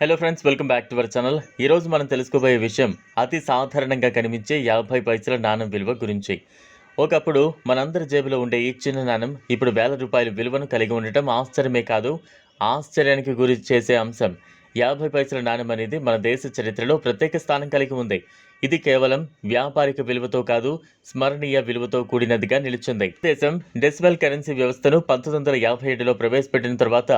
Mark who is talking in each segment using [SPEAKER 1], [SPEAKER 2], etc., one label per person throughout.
[SPEAKER 1] Hello friends welcome back to our channel ఈరోజు మనం తెలుసుకోబోయే విషయం అతి సాధారణంగా కనిపించే యాభై పైసల నాణం విలువ గురించి. ఒకప్పుడు మనందరి జేబులో ఉండే ఈ చిన్న నాణం ఇప్పుడు వేల రూపాయల విలువను కలిగి ఉండటం ఆశ్చర్యమే కాదు ఆశ్చర్యానికి గురి చేసే అంశం. యాభై పైసల నాణం అనేది మన దేశ చరిత్రలో ప్రత్యేక స్థానం కలిగి ఉంది. ఇది కేవలం వ్యాపారిక విలువతో కాదు స్మరణీయ విలువతో కూడినదిగా నిలిచింది. దేశం డెసిబల్ కరెన్సీ వ్యవస్థను పంతొమ్మిది వందల యాభై ఏడులో ప్రవేశపెట్టిన తర్వాత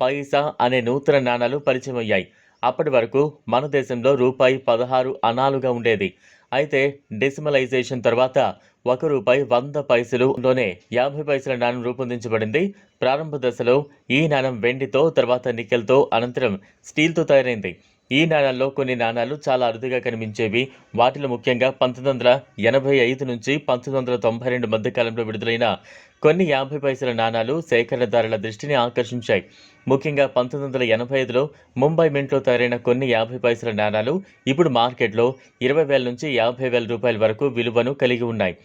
[SPEAKER 1] పైసా అనే నూతన నాణాలు పరిచయం అయ్యాయి అప్పటి వరకు మన దేశంలో రూపాయి పదహారు అనాలుగా ఉండేది. అయితే డెసిమలైజేషన్ తర్వాత ఒక రూపాయి వంద పైసలులోనే యాభై పైసల నాణం రూపొందించబడింది. ప్రారంభ దశలో ఈ నాణం వెండితో తర్వాత నికెల్తో అనంతరం స్టీల్తో తయారైంది. ఈ నాణాల్లో కొన్ని నాణాలు చాలా అరుదుగా కనిపించేవి. వాటిలో ముఖ్యంగా పంతొమ్మిది వందల ఎనభై ఐదు నుంచి పంతొమ్మిది వందల తొంభై రెండు మధ్యకాలంలో విడుదలైన కొన్ని యాభై పైసల నాణాలు సేకరణదారుల దృష్టిని ఆకర్షించాయి. ముఖ్యంగా పంతొమ్మిది వందల ఎనభై ఐదులో ముంబై మింట్లో తయారైన కొన్ని యాభై పైసల నాణాలు ఇప్పుడు మార్కెట్లో ఇరవై వేల నుంచి యాభై వేల రూపాయల వరకు విలువను కలిగి ఉన్నాయి.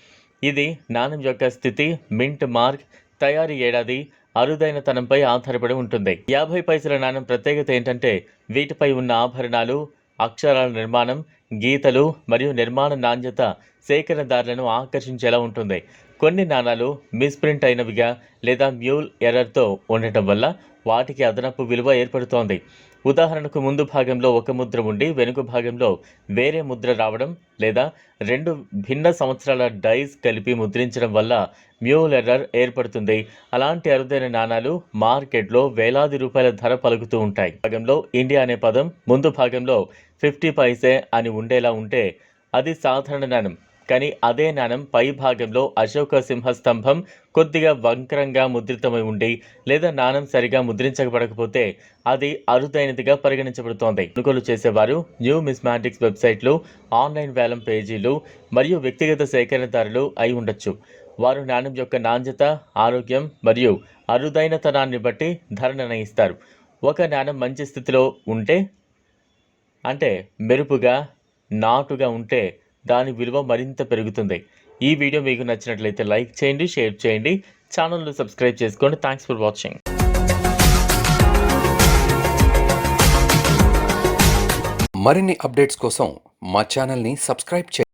[SPEAKER 1] ఇది నాణం యొక్క స్థితి మింట్ మార్క్ తయారీ ఏడాది అరుదైన తనంపై ఆధారపడి ఉంటుంది. యాభై పైసల నాణం ప్రత్యేకత ఏంటంటే వీటిపై ఉన్న ఆభరణాలు అక్షరాల నిర్మాణం గీతలు మరియు నిర్మాణ నాణ్యత సేకరణదారులను ఆకర్షించేలా ఉంటుంది. కొన్ని నాణాలు మిస్ప్రింట్ అయినవిగా లేదా మ్యూల్ ఎర్రర్తో ఉండటం వల్ల వాటికి అదనపు విలువ ఏర్పడుతోంది. ఉదాహరణకు ముందు భాగంలో ఒక ముద్ర ఉండి వెనుక భాగంలో వేరే ముద్ర రావడం లేదా రెండు భిన్న సంవత్సరాల డైస్ కలిపి ముద్రించడం వల్ల మ్యూల్ ఎర్రర్ ఏర్పడుతుంది. అలాంటి అరుదైన నాణాలు మార్కెట్లో వేలాది రూపాయల ధర పలుకుతూ ఉంటాయి. భాగంలో ఇండియా అనే పదం ముందు భాగంలో ఫిఫ్టీ పైసే అని ఉండేలా ఉంటే అది సాధారణ నాణం. కానీ అదే నాణం పై భాగంలో అశోక సింహ స్తంభం కొద్దిగా వంకరంగా ముద్రితమై ఉండి లేదా నాణం సరిగా ముద్రించబడకపోతే అది అరుదైనదిగా పరిగణించబడుతోంది. కొనుగోలు చేసేవారు న్యూ మిస్మాటిక్స్ వెబ్సైట్లు ఆన్లైన్ వేలం పేజీలు మరియు వ్యక్తిగత సేకరణదారులు అయి ఉండొచ్చు. వారు నాణ్యం యొక్క నాణ్యత ఆరోగ్యం మరియు అరుదైనతనాన్ని బట్టి ధర నిర్ణయిస్తారు. ఒక నాణం మంచి స్థితిలో ఉంటే అంటే మెరుపుగా నాటుగా ఉంటే దాని విలువ మరింత పెరుగుతుంది. ఈ వీడియో మీకు నచ్చినట్లయితే లైక్ చేయండి షేర్ చేయండి. ఛానల్ను సబ్స్క్రైబ్ చేసుకోండి. థ్యాంక్స్ ఫర్ వాచింగ్
[SPEAKER 2] మరిన్ని అప్డేట్స్ కోసం మా ఛానల్ని సబ్స్క్రైబ్ చేయండి.